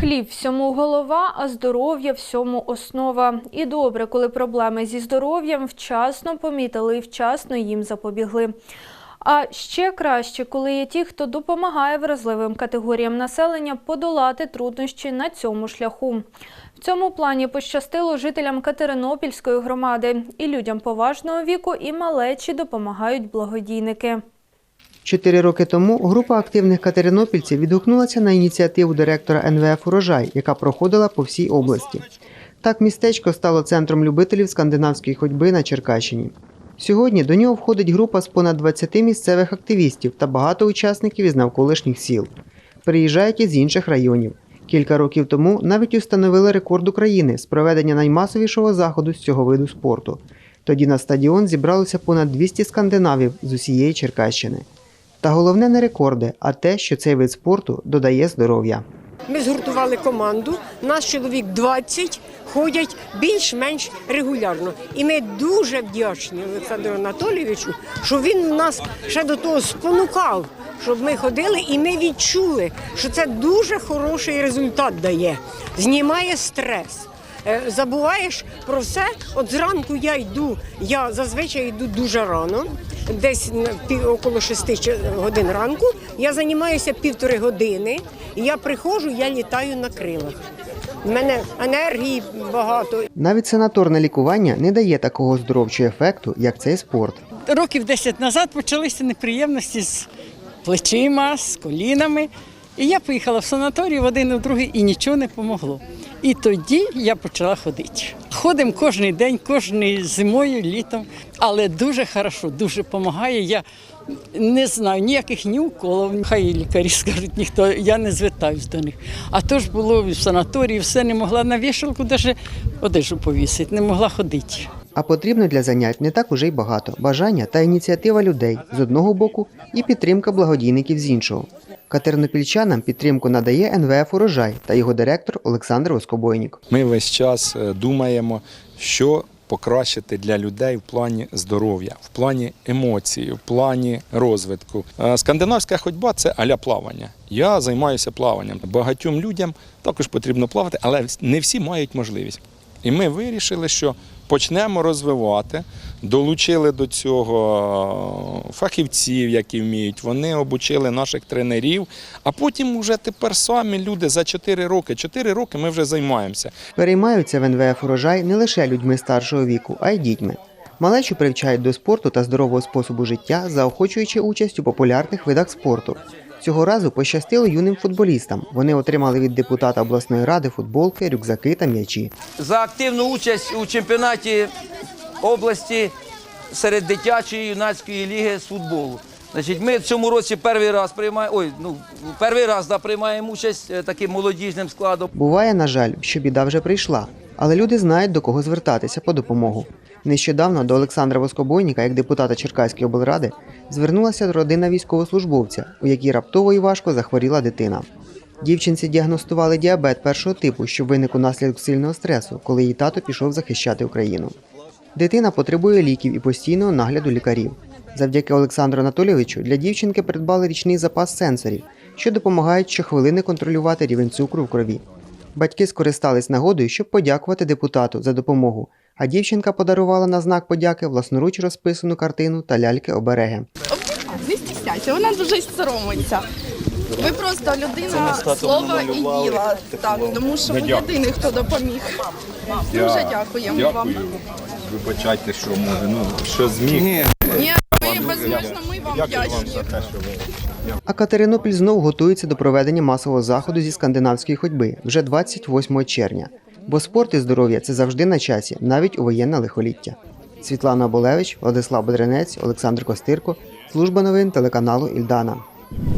Хліб всьому голова, а здоров'я всьому основа. І добре, коли проблеми зі здоров'ям вчасно помітили і вчасно їм запобігли. А ще краще, коли є ті, хто допомагає вразливим категоріям населення подолати труднощі на цьому шляху. В цьому плані пощастило жителям Катеринопільської громади. І людям поважного віку, і малечі допомагають благодійники. Чотири роки тому група активних катеринопільців відгукнулася на ініціативу директора НВФ «Урожай», яка проходила по всій області. Так містечко стало центром любителів скандинавської ходьби на Черкащині. Сьогодні до нього входить група з понад 20 місцевих активістів та багато учасників із навколишніх сіл. Приїжджають із інших районів. Кілька років тому навіть установили рекорд України з проведення наймасовішого заходу з цього виду спорту. Тоді на стадіон зібралося понад 200 скандинавів з усієї Черкащини. Та головне не рекорди, а те, що цей вид спорту додає здоров'я. Ми згуртували команду. Нас чоловік 20 ходять більш-менш регулярно. І ми дуже вдячні Олександру Анатолійовичу, що він нас ще до того спонукав, щоб ми ходили, і ми відчули, що це дуже хороший результат дає. Знімає стрес. Е, Забуваєш про все. От зранку я йду, я зазвичай йду дуже рано, десь на пів около 6 годин ранку. Я займаюся півтори години. І я приходжу, я літаю на крилах. У мене енергії багато. Навіть санаторне лікування не дає такого здоровчого ефекту, як цей спорт. років 10 назад почалися неприємності з плечима, з колінами. І я поїхала в санаторій в один в другий і нічого не помогло. І тоді я почала ходити. Ходимо кожен день, кожною зимою, літом. Але дуже хорошо, дуже допомагає. Я не знаю ніяких ні уколів, хай лікарі скажуть, ніхто, я не звертаюсь до них. А то ж було в санаторії, все не могла на вішалку, навіть одежу повісити, не могла ходити. А потрібно для занять не так уже й багато бажання та ініціатива людей з одного боку і підтримка благодійників з іншого. Катеринопільчанам підтримку надає НВФ «Урожай» та його директор Олександр Воскобойнік. Ми весь час е, думаємо, що покращити для людей в плані здоров'я, в плані емоцій, в плані розвитку. Е, Скандинавська ходьба це аля плавання. Я займаюся плаванням. Багатьом людям також потрібно плавати, але не всі мають можливість. І ми вирішили, що почнемо розвивати, долучили до цього фахівців, які вміють. Вони обучили наших тренерів, а потім вже тепер самі люди за 4 роки. 4 роки ми вже займаємося. Переймаються в НВФ «Урожай» не лише людьми старшого віку, а й дітьми. Малечу привчають до спорту та здорового способу життя, заохочуючи участь у популярних видах спорту. Цього разу пощастило юним футболістам. Вони отримали від депутата обласної ради футболки, рюкзаки та м'ячі. за активну участь у чемпіонаті області серед дитячої юнацької ліги з футболу. Значить, ми в цьому році перший раз приймаємо, ой, ну перший раз да, приймаємо участь е, таким молодіжним складом. Буває, на жаль, що біда вже прийшла, але люди знають до кого звертатися по допомогу. Нещодавно до Олександра Воскобойніка, як депутата Черкаської облради, звернулася родина військовослужбовця, у якій раптово і важко захворіла дитина. Дівчинці діагностували діабет першого типу, що виник унаслідок сильного стресу, коли її тато пішов захищати Україну. Дитина потребує ліків і постійного нагляду лікарів. Завдяки Олександру Анатолійовичу для дівчинки придбали річний запас сенсорів, що допомагають щохвилини контролювати рівень цукру в крові. Батьки скористались нагодою, щоб подякувати депутату за допомогу, а дівчинка подарувала на знак подяки власноруч розписану картину та ляльки-обереги. Не стісняйся, вона дуже соромиться. Ви просто людина слова і діла. Так, тому що ви єдиний, хто допоміг. Дуже дякуємо вам. Вибачайте, що може, ну що зміг. Ні, ми безмежно, ми вам вдячні. А Катеринопіль знов готується до проведення масового заходу зі скандинавської ходьби вже 28 червня. Бо спорт і здоров'я це завжди на часі, навіть у воєнне лихоліття. Світлана Болевич, Владислав Бедренець, Олександр Костирко, служба новин телеканалу Ільдана.